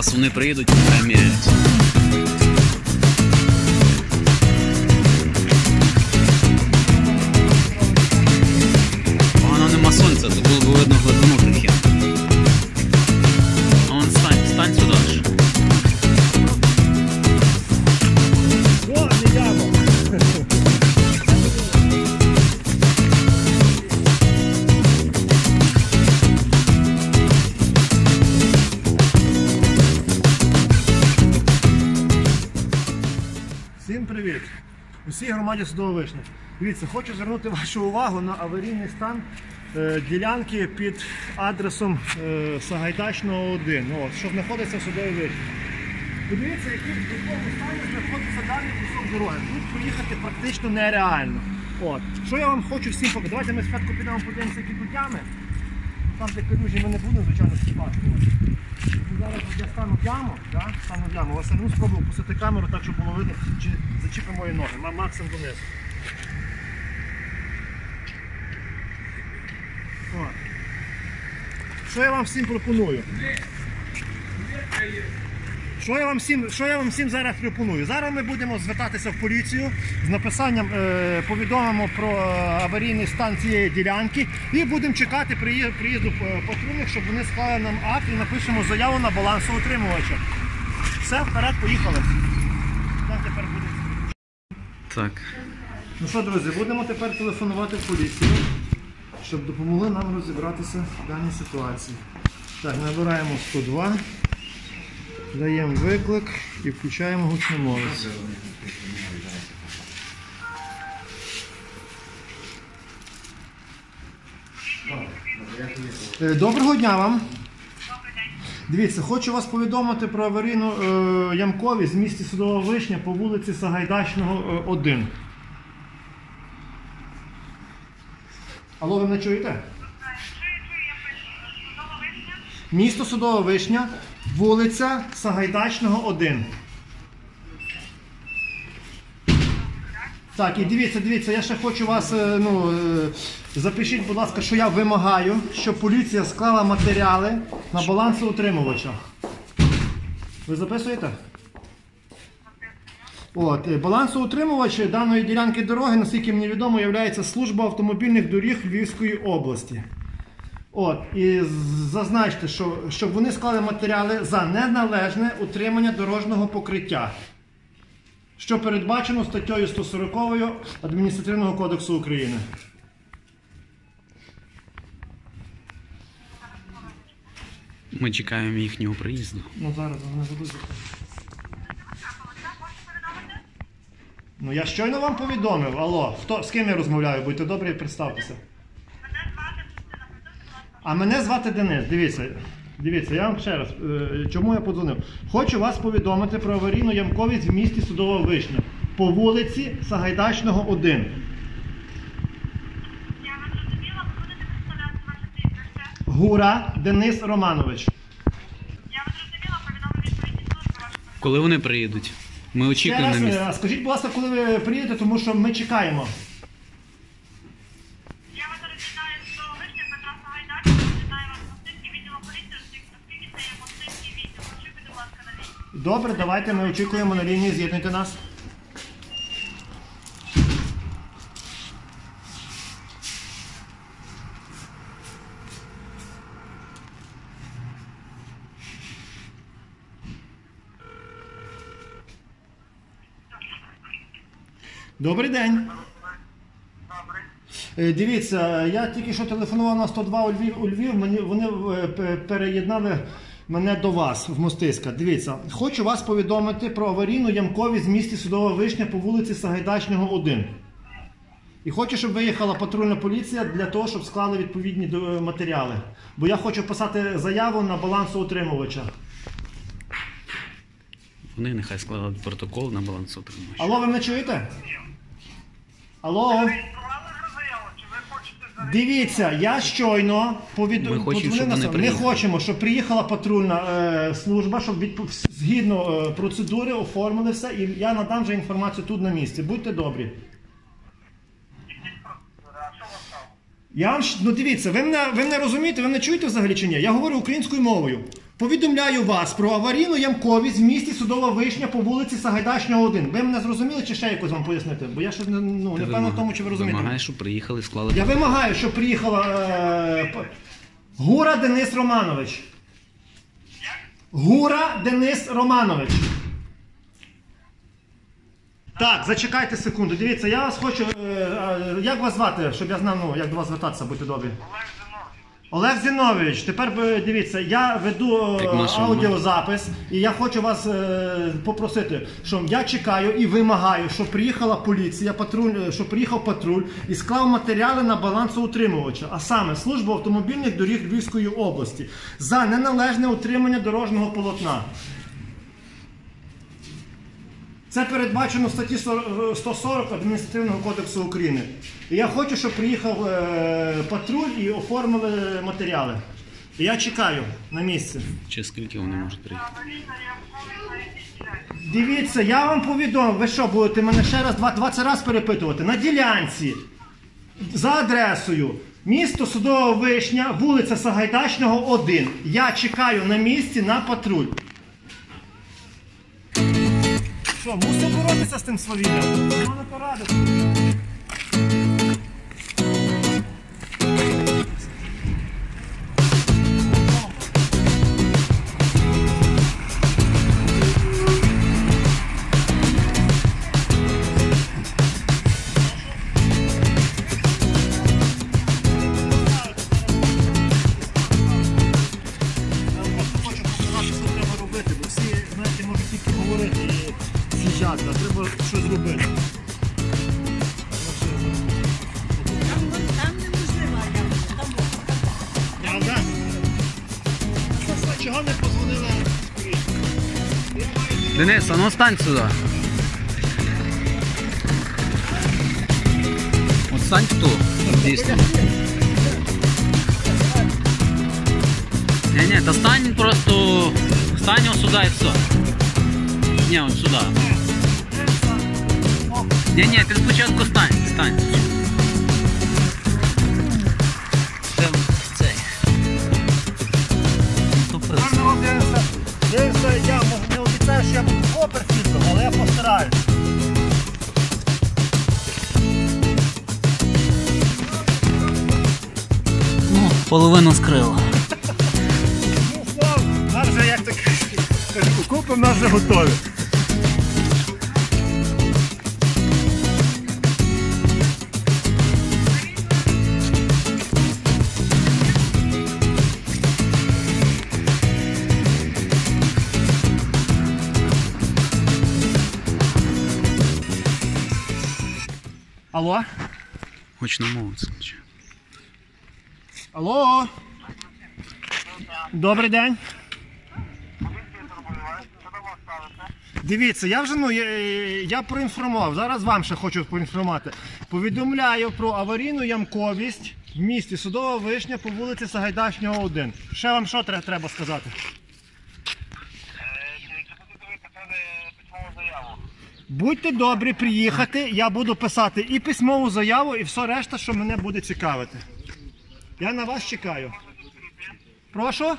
Зараз вони приїдуть і примірять. Усій громаді Судового Вишня. Дивіться, хочу звернути вашу увагу на аварійний стан е, ділянки під адресом е, Сагайдачного 1, ну, от, що знаходиться в Судовій Вишні. Подивіться, який- в якому стані знаходиться даний кусок дороги. Тут проїхати практично нереально. Що я вам хочу всім показати? Давайте ми спочатку підемо подивимося, які тут ями. Там, де калюжі, ми не будемо, звичайно, співати. Зараз я стану в яму, да? стану в яму. Ось ну, спробую пустити камеру так, щоб було видно, чи зачіпимо мої ноги. Ма- максим донизу. Що я вам всім пропоную? Що я вам всім, що я вам всім зараз пропоную? Зараз ми будемо звертатися в поліцію з написанням е, повідомимо про е, аварійний стан цієї ділянки і будемо чекати приї- приїзду е, патрульних, щоб вони склали нам акт і напишемо заяву на балансоутримувача. Все, вперед, поїхали. Там тепер буде. Так. Ну що, друзі, будемо тепер телефонувати в поліцію, щоб допомогли нам розібратися в даній ситуації. Так, набираємо 102, даємо виклик і включаємо гучномовець. Е, Доброго дня вам. Дивіться, хочу вас повідомити про аварійну е, ямковість в місті Судова Вишня по вулиці Сагайдачного е, 1. Алло, ви мене чуєте? Місто Судова Вишня, вулиця Сагайдачного 1. Так, і дивіться, дивіться, я ще хочу вас, е, ну, е, запишіть, будь ласка, що я вимагаю, щоб поліція склала матеріали на балансоутримувача. Ви записуєте? От, е, балансоутримувач даної ділянки дороги, наскільки мені відомо, є служба автомобільних доріг Львівської області. От, і зазначте, що, щоб вони склали матеріали за неналежне утримання дорожнього покриття, що передбачено статтею 140 Адміністративного кодексу України. Ми чекаємо їхнього приїзду. Ну зараз вони будуть. Ну я щойно вам повідомив. Алло, хто з ким я розмовляю? Будьте добрі, представтеся. А мене звати Денис. Дивіться, дивіться, я вам ще раз. е, Чому я подзвонив? Хочу вас повідомити про аварійну ямковість в місті Судова Вишня по вулиці Сагайдачного 1. Я вас зрозуміла, ви будете представляти ваше прізвище. Гура Денис Романович. Я вас зрозуміла, повідомлення відповідні служби. Коли вони приїдуть? Ми очікуємо раз, на місце. скажіть, будь ласка, коли ви приїдете, тому що ми чекаємо. Добре, давайте ми очікуємо на лінії, з'єднуйте нас. Добрий день. Е, Дивіться, я тільки що телефонував на 102 у Львів, у Львів мені, вони е, переєднали мене до вас в Мостиська. Дивіться, хочу вас повідомити про аварійну ямковість в місті Судова Вишня по вулиці Сагайдачного 1. І хочу, щоб виїхала патрульна поліція для того, щоб склали відповідні е, матеріали. Бо я хочу писати заяву на балансоутримувача. Вони нехай складуть протокол на балансоутримувач. Алло, ви мене чуєте? Алло? Дивіться, я щойно повідомив. Ми хочемо, щоб вони не приїхали. хочемо, щоб приїхала патрульна е, служба, щоб від згідно е, процедури оформили все, і я надам вже інформацію тут на місці. Будьте добрі. Я вам ну дивіться, ви мене, ви мене розумієте, ви мене чуєте взагалі чи ні? Я говорю українською мовою. Повідомляю вас про аварійну ямковість в місті Судова Вишня по вулиці Сагайдачного 1. Ви мене зрозуміли чи ще якось вам пояснити? Бо я ще не, ну, не впевнений в тому, чи ви розумієте. Вимагаєш, щоб приїхали, склали. Я вимагаю, щоб приїхала е, Гура Денис Романович. Гура Денис Романович. Так, зачекайте секунду. Дивіться, я вас хочу. е, е, як вас звати, щоб я знав, ну, як до вас звертатися, будьте добрі. Олег Зінович, тепер ви дивіться, я веду е, Як наша аудіозапис, і я хочу вас е, попросити, що я чекаю і вимагаю, щоб приїхала поліція, патруль, е, щоб приїхав патруль і склав матеріали на балансоутримувача, а саме службу автомобільних доріг Львівської області за неналежне утримання дорожнього полотна. Це передбачено в статті 140 Адміністративного кодексу України. І я хочу, щоб приїхав е, патруль і оформили матеріали. І я чекаю на місці. Чи скільки вони можуть приїхати? Дивіться, я вам повідомив, ви що, будете мене ще раз, 20 разів перепитувати. На ділянці за адресою місто Судова Вишня, вулиця Сагайдачного, 1. Я чекаю на місці на патруль. Що, мусив боротися з тим свавіллям? Нема на Денис, а ну стань сюди. От стань тут, дійсно. Ні, ні, та стань просто. Стань ось сюди і все. Ні, от сюди. Ні, ні, ти спочатку стань, стань. Це цей. Тупив. Гарно дивимося. Дивимося, я може, не обіцяю, що я буду оперфільмом, але я постараюсь. Ну, половину скрила. Ну, слава, вже, як так кажуть, в нас вже готові. Алло? Гучно мовиться. Алло? Добрий день. Дивіться, я вже ну я, я проінформував. Зараз вам ще хочу поінформувати. Повідомляю про аварійну ямковість в місті Судова Вишня по вулиці Сагайдачнього 1. Ще вам що треба сказати? Якщо будете ви писали письмову заяву. Будьте добрі приїхати, я буду писати і письмову заяву, і все решта, що мене буде цікавити. Я на вас чекаю. Прошу?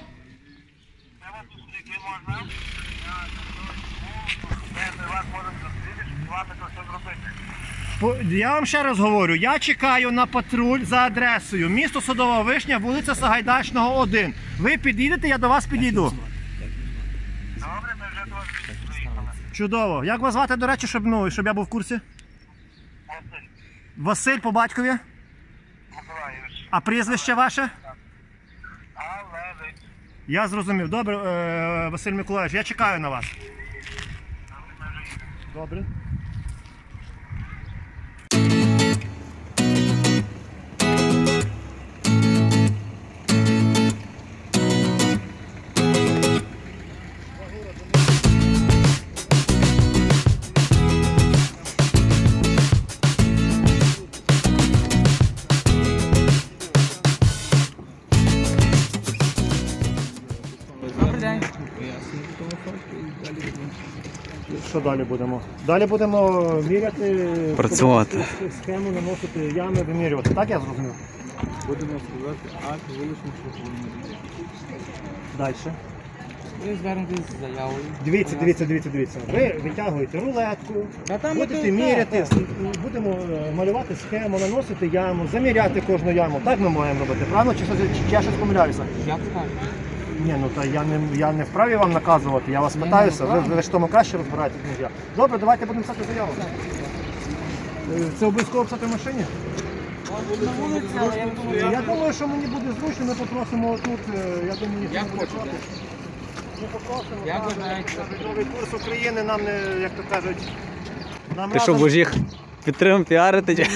Я вам ще раз говорю, я чекаю на патруль за адресою. Місто Садова Вишня, вулиця Сагайдачного, 1. Ви підійдете, я до вас підійду. Добре, ми вже до вас виїхали. Чудово. Як вас звати, до речі, щоб, ну, щоб я був в курсі? Василь Василь по батькові. Миколаївич. А прізвище ваше? Але ви. Я зрозумів. Добре, е, Василь Миколаївич, я чекаю на вас. Добре. Що далі будемо? Далі будемо міряти Працювати. схему, наносити ями, вимірювати. Так я зрозумів? Будемо складати акт вилучення шляхової Далі. Ви звернетесь з заявою. Дивіться, дивіться, дивіться, дивіться. Ви витягуєте рулетку, Та там будете міряти, так, будемо е, малювати схему, наносити яму, заміряти кожну яму. Так ми маємо робити, правильно? Чи, щось- чи я щось помиляюся? Як скажете? Ні, ну та я не я не вправі вам наказувати, я вас питаюся, ви, ви ж тому краще розбираєтесь, ніж я. Добре, давайте будемо писати заяву. Е, Це обов'язково писати в машині? На вулиці, але я думаю, Я думаю, що мені буде зручно, ми попросимо тут, е, я думаю, ніхто Як не буде хочете. проти. Ми попросимо, Як так, вважаєте? на новий курс України нам не, як то кажуть, нам Ти що, разом- будеш їх підтримав піарити?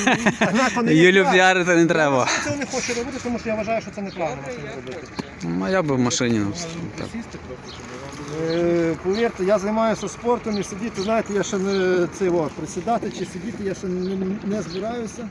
Юлю піарити не треба. Я цього не хочу робити, тому що я вважаю, що це неправильно робити. Ну, я би в машині. ну, так. Е, Повірте, я займаюся спортом і сидіти, знаєте, я ще не це, о, присідати чи сидіти, я ще не, не збираюся.